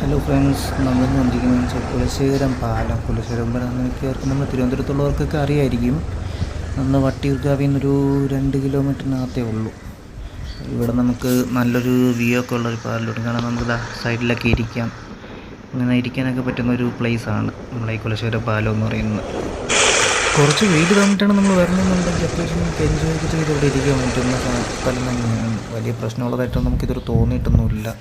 Hello friends നമ്മൾ വന്നിരിക്കുന്നത് വെച്ചാൽ കുലശേഖരം പാലം കുലശേഖരം പാലം മിക്കവർക്കും നമ്മൾ തിരുവനന്തപുരത്തുള്ളവർക്കൊക്കെ അറിയായിരിക്കും. നമ്മൾ വട്ടിയൂർക്കാവിൽ നിന്നൊരു രണ്ട് കിലോമീറ്ററിനകത്തേ ഉള്ളൂ. ഇവിടെ നമുക്ക് നല്ലൊരു വ്യൂ ഒക്കെ ഉള്ളൊരു പാലമുണ്ട്. കാരണം നമുക്ക് സൈഡിലൊക്കെ ഇരിക്കാം. അങ്ങനെ ഇരിക്കാനൊക്കെ പറ്റുന്ന ഒരു പ്ലേസാണ് നമ്മളെ ഈ കുലശേഖരം പാലം എന്ന് പറയുന്നത്. കുറച്ച് വെയിൽ തന്നിട്ടാണ് നമ്മൾ വരണമെന്നുണ്ടെങ്കിൽ അത്യാവശ്യം നമുക്ക് എൻജോയ് ചെയ്ത് ഇവിടെ ഇരിക്കാൻ പറ്റുന്ന സ്ഥ- സ്ഥലം തന്നെയാണ്. വലിയ പ്രശ്നമുള്ളതായിട്ടൊന്നും നമുക്കിതൊരു തോന്നിയിട്ടൊന്നുമില്ല.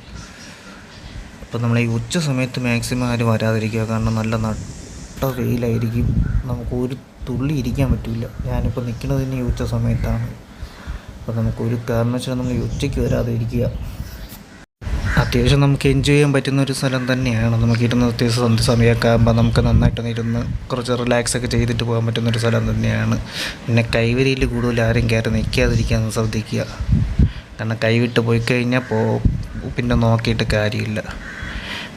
അപ്പോൾ നമ്മൾ ഈ ഉച്ച സമയത്ത് മാക്സിമം ആരും വരാതിരിക്കുക. കാരണം നല്ല നട്ട വെയിലായിരിക്കും. നമുക്ക് ഒരു തുള്ളി ഇരിക്കാൻ പറ്റില്ല. ഞാനിപ്പോൾ നിൽക്കുന്നത് തന്നെ ഈ ഉച്ച സമയത്താണ്. അപ്പോൾ നമുക്ക് ഒരു കാരണവശാലും നമ്മൾ ഉച്ചയ്ക്ക് വരാതെ ഇരിക്കുക അത്യാവശ്യം നമുക്ക് എൻജോയ് ചെയ്യാൻ പറ്റുന്ന ഒരു സ്ഥലം തന്നെയാണ്. നമുക്ക് ഇരുന്ന് അത്യാവശ്യം സന്ധ്യ സമയമൊക്കെ ആകുമ്പോൾ നമുക്ക് നന്നായിട്ട് ഇരുന്ന് കുറച്ച് റിലാക്സ് ഒക്കെ ചെയ്തിട്ട് പോകാൻ പറ്റുന്ന ഒരു സ്ഥലം തന്നെയാണ്. പിന്നെ കൈവരിയിൽ കൂടുതൽ ആരും കയറി നിൽക്കാതിരിക്കാൻ ശ്രദ്ധിക്കുക. കാരണം കൈവിട്ട് പോയി കഴിഞ്ഞാൽ പോ പിന്നെ നോക്കിയിട്ട് കാര്യമില്ല.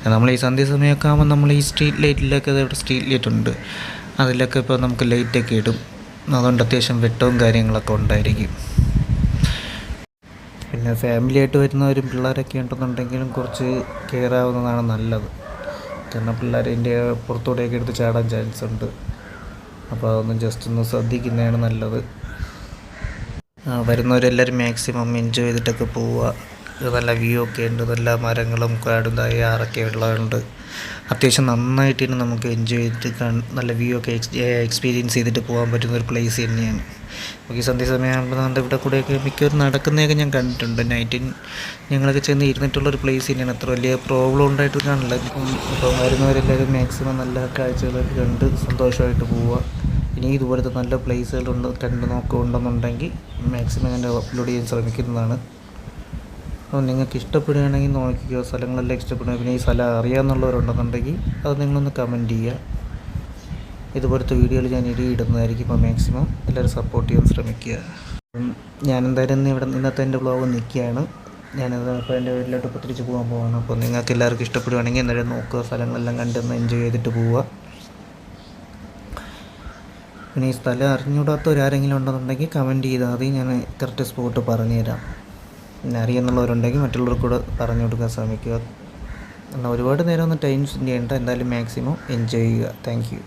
നമ്മൾ ഈ സന്ധ്യ സമയമൊക്കെ ആകുമ്പോൾ നമ്മൾ ഈ സ്ട്രീറ്റ് ലൈറ്റിലൊക്കെ ഇവിടെ സ്ട്രീറ്റ് ലൈറ്റ് ഉണ്ട്. അതിലൊക്കെ ഇപ്പോൾ നമുക്ക് ലൈറ്റൊക്കെ ഇടും. അതുകൊണ്ട് അത്യാവശ്യം വെട്ടവും കാര്യങ്ങളൊക്കെ ഉണ്ടായിരിക്കും. പിന്നെ ഫാമിലി ആയിട്ട് വരുന്നവരും പിള്ളേരൊക്കെ ഉണ്ടെന്നുണ്ടെങ്കിലും കുറച്ച് കെയർ ആവുന്നതാണ് നല്ലത്. കാരണം പിള്ളേരതിന്റെ പുറത്തൂടെയൊക്കെ എടുത്ത് ചാടാൻ ചാൻസ് ഉണ്ട്. അപ്പോൾ അതൊന്നും ജസ്റ്റ് ഒന്ന് ശ്രദ്ധിക്കുന്നതാണ് നല്ലത്. വരുന്നവരെല്ലാവരും മാക്സിമം എൻജോയ് ചെയ്തിട്ടൊക്കെ പോവുക. നല്ല വ്യൂ ഒക്കെ ഉണ്ട്. നല്ല മരങ്ങളും കാടും തയ്യാറൊക്കെ ഉള്ളതുണ്ട് അത്യാവശ്യം നന്നായിട്ട് തന്നെ നമുക്ക് എൻജോയ് ചെയ്തിട്ട് നല്ല വ്യൂ ഒക്കെ എക്സ്പീരിയൻസ് ചെയ്തിട്ട് പോകാൻ പറ്റുന്ന ഒരു പ്ലേസ് തന്നെയാണ്. നമുക്ക് ഈ സന്ധ്യ സമയമാകുമ്പോൾ നമ്മുടെ ഇവിടെ കൂടെയൊക്കെ മിക്കവരും നടക്കുന്നതൊക്കെ ഞാൻ കണ്ടിട്ടുണ്ട്. നൈറ്റിൻ ഞങ്ങളൊക്കെ ചെന്ന് ഇരുന്നിട്ടുള്ള ഒരു പ്ലേസ് തന്നെയാണ്. അത്ര വലിയ പ്രോബ്ലം ഉണ്ടായിട്ട് കാണില്ല. ഇപ്പം വരുന്നവരെല്ലാവരും മാക്സിമം നല്ല കാഴ്ചകളൊക്കെ കണ്ട് സന്തോഷമായിട്ട് പോവുക. ഇനി ഇതുപോലത്തെ നല്ല പ്ലേസുകളുണ്ട് കണ്ട് നോക്കുന്നുണ്ടെന്നുണ്ടെങ്കിൽ മാക്സിമം ഞാൻ അപ്ലോഡ് ചെയ്യാൻ ശ്രമിക്കുന്നതാണ്. അപ്പോൾ നിങ്ങൾക്ക് ഇഷ്ടപ്പെടുകയാണെങ്കിൽ നോക്കിക്കോ സ്ഥലങ്ങളെല്ലാം ഇഷ്ടപ്പെടുക പിന്നെ ഈ സ്ഥലം അറിയാമെന്നുള്ളവരുണ്ടെന്നുണ്ടെങ്കിൽ അത് നിങ്ങളൊന്ന് കമന്റ് ചെയ്യുക. ഇതുപോലത്തെ വീഡിയോകൾ ഞാൻ ഇടി ഇടുന്നതായിരിക്കും അപ്പോൾ മാക്സിമം എല്ലാവരും സപ്പോർട്ട് ചെയ്യാൻ ശ്രമിക്കുക. ഞാൻ എന്തായാലും ഇവിടെ ഇന്നത്തെ എന്റെ ബ്ലോഗ് നിൽക്കുകയാണ്. ഞാനത് അപ്പോൾ എന്റെ വീട്ടിലോട്ട് ഇപ്പോൾ തിരിച്ച് പോകാൻ പോവാണ്. അപ്പോൾ നിങ്ങൾക്ക് എല്ലാവർക്കും ഇഷ്ടപ്പെടുകയാണെങ്കിൽ എന്തായാലും നോക്കുക സ്ഥലങ്ങളെല്ലാം കണ്ടൊന്ന് എൻജോയ് ചെയ്തിട്ട് പോവുക. പിന്നെ ഈ സ്ഥലം അറിഞ്ഞൂടാത്തവരാരെങ്കിലും ഉണ്ടെന്നുണ്ടെങ്കിൽ കമന്റ് ചെയ്താൽ മതി. ഞാൻ കറക്റ്റ് സ്പോട്ട് പറഞ്ഞുതരാം. പിന്നെ അറിയുന്നുള്ളവരുണ്ടെങ്കിൽ മറ്റുള്ളവർക്ക് കൂടെ പറഞ്ഞു കൊടുക്കാൻ ശ്രമിക്കുക. എന്നാൽ ഒരുപാട് നേരം ഒന്ന് ടൈം സ്പെൻഡ് ചെയ്യേണ്ട എന്തായാലും മാക്സിമം എൻജോയ് ചെയ്യുക. Thank you